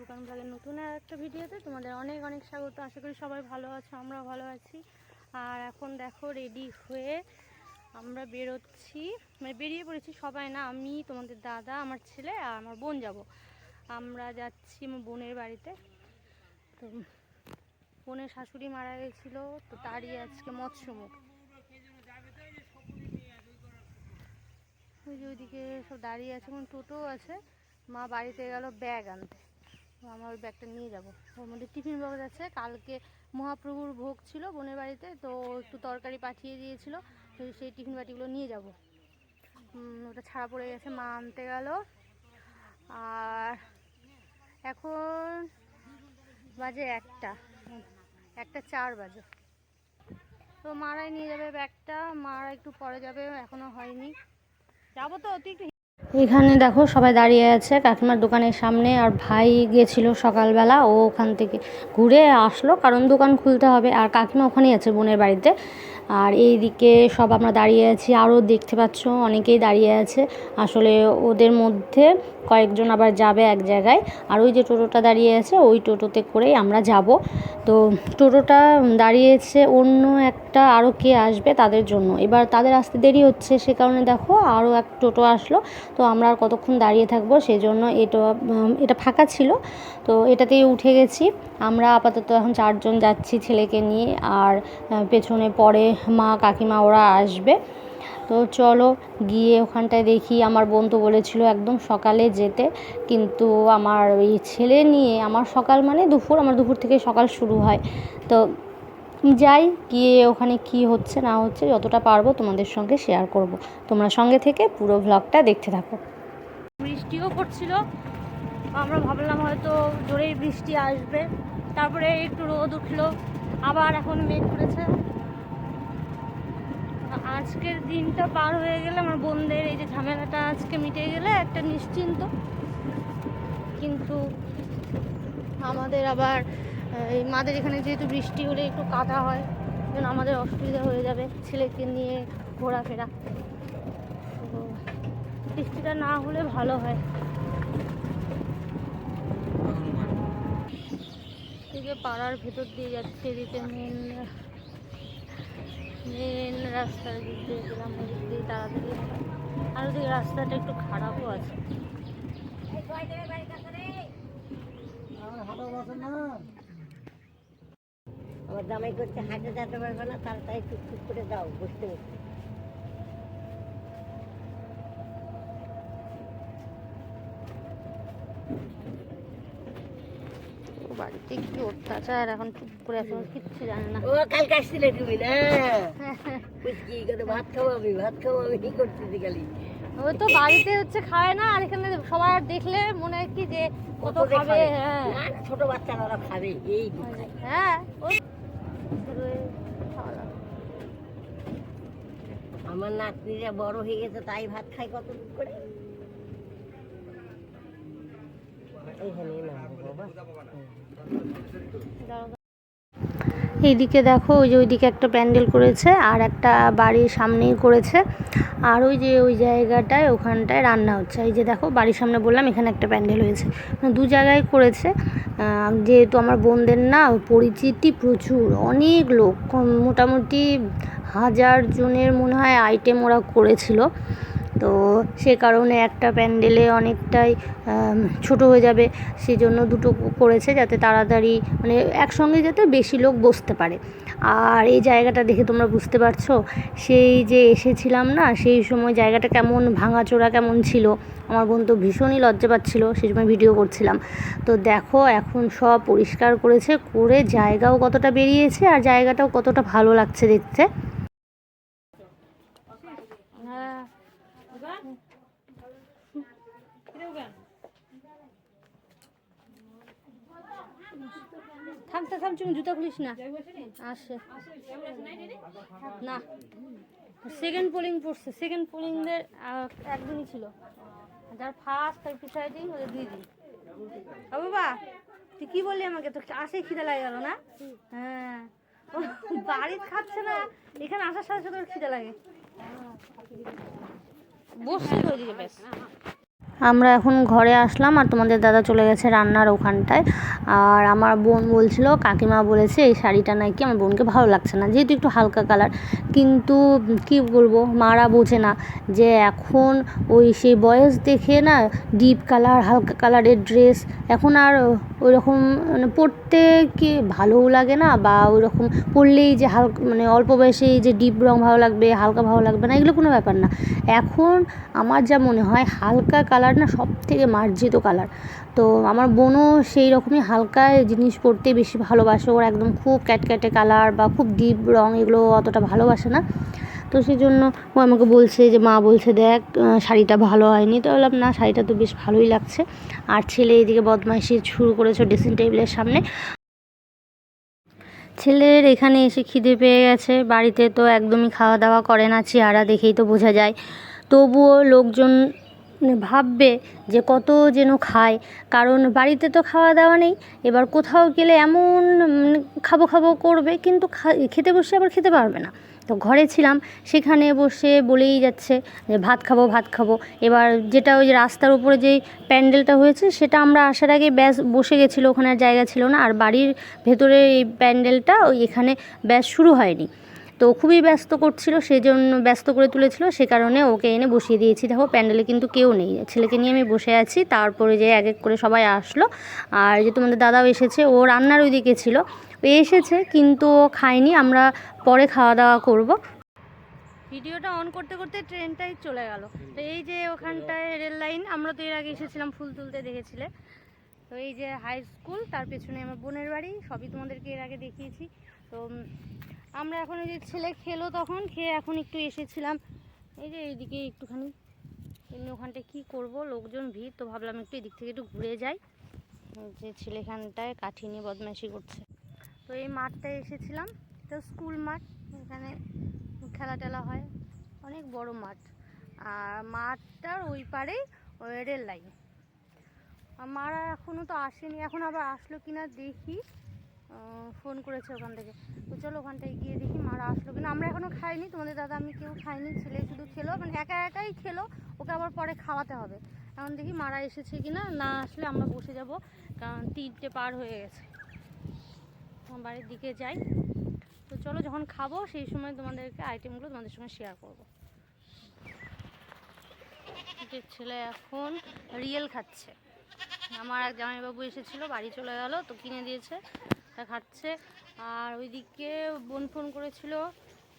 বুকান ব্লগের নতুন আর একটা ভিডিওতে তোমাদের অনেক অনেক স্বাগত। আশা করি সবাই ভালো আছো আমরা ভালো আছি। আর এখন দেখো রেডি হয়ে আমরা বেরোচ্ছি। মানে বেরিয়ে পড়েছি সবাই না, আমি, তোমাদের দাদা, আমার ছেলে আর আমার বোন যাব। আমরা যাচ্ছি আমার বোনের বাড়িতে। তো বোনের শাশুড়ি মারা গেছিল, তো তারই আজকে মৎস্যমুখ। ওই যে ওইদিকে সব দাঁড়িয়ে আছে এবং টোটো আছে। মা বাড়িতে গেল ব্যাগ আনতে। আমরা ওই ব্যাগটা নিয়ে যাব। ওর মধ্যে টিফিন বক্স আছে। কালকে মহাপ্রভুর ভোগ ছিল বোনের বাড়িতে, তো একটু তরকারি পাঠিয়ে দিয়েছিল। তো সেই টিফিন বাটিগুলো নিয়ে যাব। ওটা ছাড়া পড়ে গেছে, মা আনতে গেল। আর এখন বাজে একটা। একটা চার বাজে। তো মারাই নিয়ে যাবে ব্যাগটা। মারা একটু পরে যাবে, এখনও হয়নি। যাব তো, তুই একটু এখানে দেখো সবাই দাঁড়িয়ে আছে, কাকিমার দোকানের সামনে, আর ভাই গেছিল সকালবেলা, ও ওখান থেকে ঘুরে আসলো, কারণ দোকান খুলতে হবে, আর কাকিমা ওখানেই আছে বোনের বাড়িতে। আর এইদিকে সব আমরা দাঁড়িয়ে আছি। আরও দেখতে পাচ্ছ অনেকেই দাঁড়িয়ে আছে। আসলে ওদের মধ্যে কয়েকজন আবার যাবে এক জায়গায়। আর ওই যে টোটোটা দাঁড়িয়ে আছে, ওই টোটোতে করেই আমরা যাব। তো টোটোটা দাঁড়িয়েছে অন্য একটা আরও কে আসবে তাদের জন্য। এবার তাদের আসতে দেরি হচ্ছে, সে কারণে দেখো আরও এক টোটো আসলো। তো আমরা আর কতক্ষণ দাঁড়িয়ে থাকব সেই জন্য এটা এটা ফাঁকা ছিল। তো এটাতেই উঠে গেছি। আমরা আপাতত এখন চারজন যাচ্ছি ছেলেকে নিয়ে। আর পেছনে পরে মা কাকিমা ওরা আসবে। তো চলো গিয়ে ওখানটায় দেখি। আমার বোন তো বলেছিল একদম সকালে যেতে। কিন্তু আমার ওই ছেলে নিয়ে আমার সকাল মানে দুপুর, আমার দুপুর থেকে সকাল শুরু হয়। তো যাই, গিয়ে ওখানে কি হচ্ছে না হচ্ছে যতটা পারব তোমাদের সঙ্গে শেয়ার করব। তোমরা সঙ্গে থেকে পুরো ভ্লগটা দেখতে থাকো। বৃষ্টিও পড়ছিল। আমরা ভাবলাম হয়তো জোরেই বৃষ্টি আসবে। তারপরে একটু রোদ উঠল। আবার এখন মেঘ করেছে। আজকের দিনটা পার হয়ে গেলে আমার বোনদের এই যে ঝামেলাটা আজকে মিটে গেলে একটা নিশ্চিন্ত। কিন্তু আমাদের আবার এই মাদের এখানে যেহেতু বৃষ্টি হলে একটু কাদা হয়, যেন আমাদের অসুবিধা হয়ে যাবে ছেলেকে নিয়ে ঘোরাফেরা। তো বৃষ্টিটা না হলে ভালো হয়। এদিকে পাড়ার ভেতর দিয়ে যাচ্ছে, এদিকে মেন মেন রাস্তার দিক দিয়ে গেলাম ওদিক দিয়ে তাড়াতাড়ি হবে। আর ওদিকে রাস্তাটা একটু খারাপও আছে। আমার জামাই করছে হাঁটে যেতে পারবে না তাড়াতাড়ি টুকটুক করে দাও বসতে বসতে ও বাড়িতে কি অত্যাচার? এখন চুপ করে এখন কিচ্ছু জানে না। ও কালকে আসছিলে তুমি না? বুঝকি কত ভাত খাব আমি? ভাত খাব আমি কি করতেছি খালি? ও তো বাড়িতে হচ্ছে খায় না আর এখানে সবার দেখলে মনে হয় কি যে কত খাবে হ্যাঁ। ছোট বাচ্চারা ওরা খাবে এই হ্যাঁ। আমার নাতনিরা বড় হয়ে গেছে তাই ভাত খায় কত করে এইখানে না বাবা দাঁড়াও, দাঁড়াও। এইদিকে দেখো, ওই যে ওইদিকে একটা প্যান্ডেল করেছে আর একটা বাড়ির সামনেই করেছে। আর ওই যে ওই জায়গাটায়, ওখানটায় রান্না হচ্ছে। এই যে দেখো, বাড়ির সামনে বললাম, এখানে একটা প্যান্ডেল হয়েছে। মানে দু জায়গায় করেছে। যেহেতু আমার বোনদের না পরিচিতি প্রচুর। অনেক লোক মোটামুটি হাজার জনের মনে হয় আইটেম ওরা করেছিল। তো সে কারণে একটা প্যান্ডেলে অনেকটাই ছোট হয়ে যাবে। সেই জন্য দুটো করেছে যাতে তাড়াতাড়ি মানে একসঙ্গে যাতে বেশি লোক বসতে পারে। আর এই জায়গাটা দেখে তোমরা বুঝতে পারছ, সেই যে এসেছিলাম না, সেই সময় জায়গাটা কেমন ভাঙাচোরা কেমন ছিল। আমার বোন তো ভীষণই লজ্জা পাচ্ছিল, সেই সময় ভিডিও করছিলাম। তো দেখো, এখন সব পরিষ্কার করেছে, করে জায়গাও কতটা বেরিয়েছে আর জায়গাটাও কতটা ভালো লাগছে দেখতে হ্যাঁ থামতে থাম তুমি জুতো খুলিস না। আসে। না। সেকেন্ড পোলিং পড়ছে। সেকেন্ড পোলিংদের একদিনই ছিল। যার ফার্স্ট তার প্রিসাইডিং ওদের দুই দিন। ও বাবা, তুই কি বললি আমাকে? তো আসে খিদে লাগে গেল না? হ্যাঁ। ও বাড়িতে খাচ্ছে না। এখানে আসার সাথে সাথে খিদে লাগে। বসছে তো ওইদিকে বেশ আমরা এখন ঘরে আসলাম আর তোমাদের দাদা চলে গেছে রান্নার ওখানটায়। আর আমার বোন বলছিল, কাকিমা বলেছে, এই শাড়িটা নাকি আমার বোনকে ভালো লাগছে না, যেহেতু একটু হালকা কালার কিন্তু কি বলব, মারা বোঝে না যে এখন ওই সেই বয়স দেখে না ডিপ কালার হালকা কালারের ড্রেস এখন আর ওই রকম মানে পরতে কি ভালোও লাগে না বা ওই রকম পরলেই যে হালকা মানে অল্প বয়সেই যে ডিপ রং ভালো লাগবে, হালকা ভালো লাগবে না, এগুলো কোনো ব্যাপার না। এখন আমার যা মনে হয়, হালকা কালার না সব থেকে মার্জিত কালার তো আমার বোনও সেই রকমই হালকা জিনিস পরতে বেশি ভালোবাসে। ওর একদম খুব ক্যাটক্যাটে কালার বা খুব ডিপ রং এগুলো অতটা ভালোবাসে না। তো সেই জন্য ও আমাকে বলছে যে, মা বলছে দেখ শাড়িটা ভালো হয়নি। তো বললাম, না, শাড়িটা তো বেশ ভালোই লাগছে। আর ছেলে এদিকে বদমাইশি শুরু করেছে ড্রেসিং টেবিলের সামনে। ছেলের এখানে এসে খিদে পেয়ে গেছে। বাড়িতে তো একদমই খাওয়া দাওয়া করে না, চেহারা দেখেই তো বোঝা যায়। তবুও লোকজন ভাববে যে কত যেন খায়। কারণ বাড়িতে তো খাওয়া দাওয়া নেই এবার কোথাও গেলে এমন উম, খাব খাব করবে কিন্তু খেতে বসে আবার খেতে পারবে না। তো ঘরে ছিলাম সেখানে বসে বলেই যাচ্ছে যে ভাত খাব ভাত খাব। এবার যেটা ওই রাস্তার উপরে যেই প্যান্ডেলটা হয়েছে সেটা আমরা আসার আগে ব্যাস বসে গেছিল ওখানে আর জায়গা ছিল না। আর বাড়ির ভেতরে এই প্যান্ডেলটা ওই এখানে ব্যাস শুরু হয়নি। তো খুবই ব্যস্ত করছিল সেই জন্য ব্যস্ত করে তুলেছিল, সে কারণে ওকে এনে বসিয়ে দিয়েছি। দেখো, প্যান্ডেলে কিন্তু কেউ নেই। ছেলেকে নিয়ে আমি বসে আছি, তারপরে যে এক এক করে সবাই আসলো। আর যে তোমাদের দাদাও এসেছে, ও রান্নার ওই দিকে ছিল। ও এসেছে, কিন্তু ও খায়নি, আমরা পরে খাওয়া দাওয়া করব। ভিডিওটা অন করতে করতে ট্রেনটাই চলে গেল। তো এই যে ওখানটায় রেল লাইন, আমরা তো এর আগে এসেছিলাম ফুল তুলতে, দেখেছিলে? তো এই যে হাই স্কুল, তার পেছনে আমার বোনের বাড়ি, সবই তোমাদেরকে এর আগে দেখিয়েছি। তো আমরা এখন ওই যে ছেলে খেলো তখন, খেয়ে এখন একটু এসেছিলাম। এই যে এইদিকে একটুখানি। এমনি ওখানটায় কী করব? লোকজন, ভিড়, তো ভাবলাম একটু এদিক থেকে একটু ঘুরে যাই। যে ছেলেখানটায় কাঠি নিয়ে বদমাইশি করছে। তো এই মাঠটায় এসেছিলাম। তো স্কুল মাঠ, এখানে খেলা টেলা হয়। অনেক বড় মাঠ। আর মাঠটার ওই পারেই রেল লাইন। মারা এখনও তো আসেনি। এখন আবার আসলো কিনা দেখি। ফোন করেছে ওখান থেকে। তো চলো ওখানটায় গিয়ে দেখি মারা আসলো কিনা। আমরা এখনও খাইনি। তোমাদের দাদা আমি কেউ খাইনি। ছেলে শুধু খেলো। মানে একা একাই খেলো। ওকে আবার পরে খাওয়াতে হবে। এখন দেখি মারা এসেছে কিনা। না আসলে আমরা বসে যাব। কারণ তিনটে পার হয়ে গেছে। বাড়ির দিকে যাই। তো চলো যখন খাব, সেই সময় তোমাদেরকে আইটেমগুলো তোমাদের সঙ্গে শেয়ার করব। ছেলে এখন রিয়েল খাচ্ছে। আমার এক জামাইবাবু এসেছিল, বাড়ি চলে গেল, তো কিনে দিয়েছে। তা খাচ্ছে আর ওইদিকে বোন ফোন করেছিল।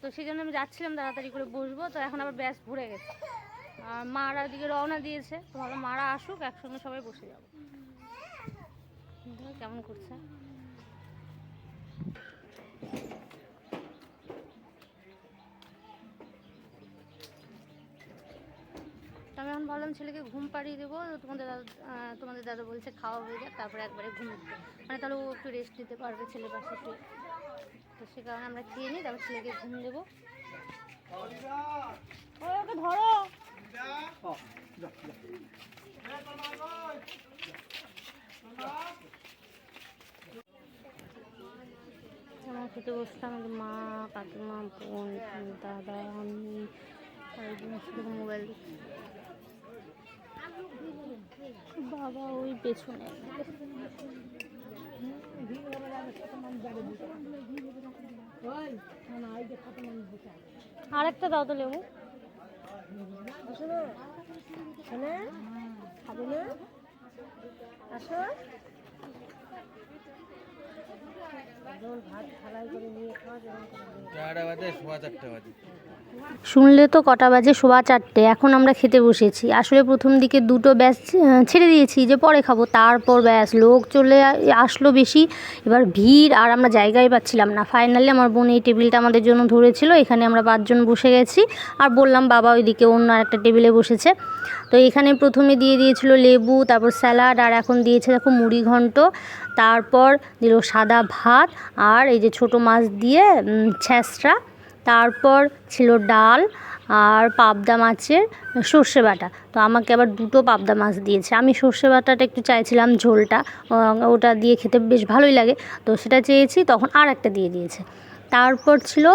তো সেই জন্য আমি যাচ্ছিলাম তাড়াতাড়ি করে বসবো। তো এখন আবার ব্যাস ভরে গেছে। আর মারা ওইদিকে রওনা দিয়েছে। তো ভালো মারা আসুক একসঙ্গে সবাই বসে যাব। কেমন করছে? তো আমি এখন ভাবলাম ছেলেকে ঘুম পাড়িয়ে দেবো তোমাদের দাদা তোমাদের দাদা বলছে খাওয়া হয়ে যাক, তারপরে একবারে ঘুম মানে তাহলে ও একটু রেস্ট নিতে পারবে ছেলে পাশে শুয়ে তো সে কারণে আমরা খেয়ে নিই, তারপর ছেলেকে ঘুম দেবো। ধরো। আমরা খেতে বসতাম মা, কাকিমা, বোন, দাদা, আমি আর মোবাইল বাবা ওই পেছনে। আরেকটা দাও তো লেবু। না? আসো যখন ভাত থালায় করে নিয়ে খাওয়া যখন চারটা বাজে সোয়া চারটা বাজে শুনলে তো কটা বাজে শোয়া চারটে, এখন আমরা খেতে বসেছি। আসলে প্রথম দিকে দুটো ব্যাস ছেড়ে দিয়েছি যে পরে খাব, তারপর ব্যাস, লোক চলে আসলো বেশি, এবার ভিড় আর আমরা জায়গায় পাচ্ছিলাম না। ফাইনালি আমার বোন এই টেবিলটা আমাদের জন্য ধরেছিল, এখানে আমরা পাঁচজন বসে গেছি, আর বললাম, বাবা, ওইদিকে অন্য একটা টেবিলে বসেছে। তো এখানে প্রথমে দিয়ে দিয়েছিল লেবু, তারপর স্যালাড, আর এখন দিয়েছে, দেখো, মুড়ি ঘন্ট। তারপর দিল সাদা ভাত আর এই যে ছোট মাছ দিয়ে ছ্যাঁচড়া তারপর ছিল ডাল আর পাবদা মাছের সর্ষে বাটা। তো আমাকে আবার দুটো পাবদা মাছ দিয়েছে। আমি সর্ষে বাটাটা একটু চাইছিলাম ঝোলটা ওটা দিয়ে খেতে বেশ ভালোই লাগে। তো সেটা চেয়েছি, তখন আর একটা দিয়ে দিয়েছে। তারপর ছিল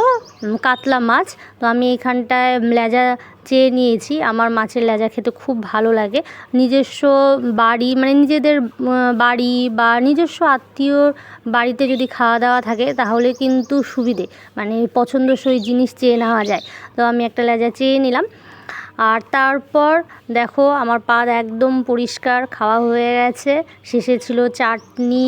কাতলা মাছ। তো আমি এখানটায় লেজা চেয়ে নিয়েছি। আমার মাছের লেজা খেতে খুব ভালো লাগে। নিজস্ব বাড়ি মানে নিজেদের বাড়ি বা নিজস্ব আত্মীয় বাড়িতে যদি খাওয়া দাওয়া থাকে, তাহলে কিন্তু সুবিধে। মানে পছন্দসই জিনিস চেয়ে নেওয়া যায়। তো আমি একটা লেজা চেয়ে নিলাম। আর তারপর দেখো, আমার পাত একদম পরিষ্কার, খাওয়া হয়ে গেছে। শেষে ছিল চাটনি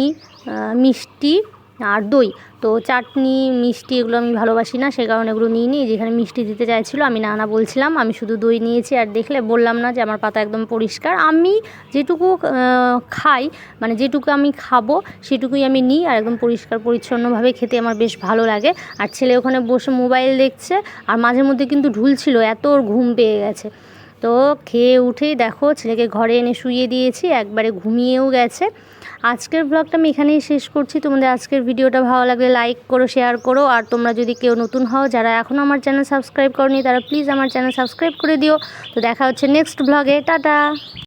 মিষ্টি। আর দই। তো চাটনি, মিষ্টি এগুলো আমি ভালোবাসি না, সে কারণে এগুলো নিয়ে নিই যেখানে মিষ্টি দিতে চাইছিলো, আমি না না বলছিলাম। আমি শুধু দই নিয়েছি আর দেখলে বললাম না যে আমার পাতা একদম পরিষ্কার। আমি যেটুকু খাই মানে যেটুকু আমি খাব, সেটুকুই আমি নিই আর একদম পরিষ্কার, পরিচ্ছন্নভাবে খেতে আমার বেশ ভালো লাগে। আর ছেলে ওখানে বসে মোবাইল দেখছে, আর মাঝে মধ্যে কিন্তু ঢুলছিল, এত ওর ঘুম পেয়ে গেছে। তো খেয়ে উঠেই দেখো, ছেলেকে ঘরে এনে শুয়ে দিয়েছি, একবারে ঘুমিয়েও গেছে। আজকের ব্লগটা আমি এখানেই শেষ করছি। তোমাদের আজকের ভিডিওটা ভালো লাগলে লাইক করো শেয়ার করো। আর তোমরা যদি কেউ নতুন হও, যারা এখনও আমার চ্যানেল সাবস্ক্রাইব করনি, তারা প্লিজ আমার চ্যানেল সাবস্ক্রাইব করে দিও। তো দেখা হচ্ছে নেক্সট ব্লগে টাটা!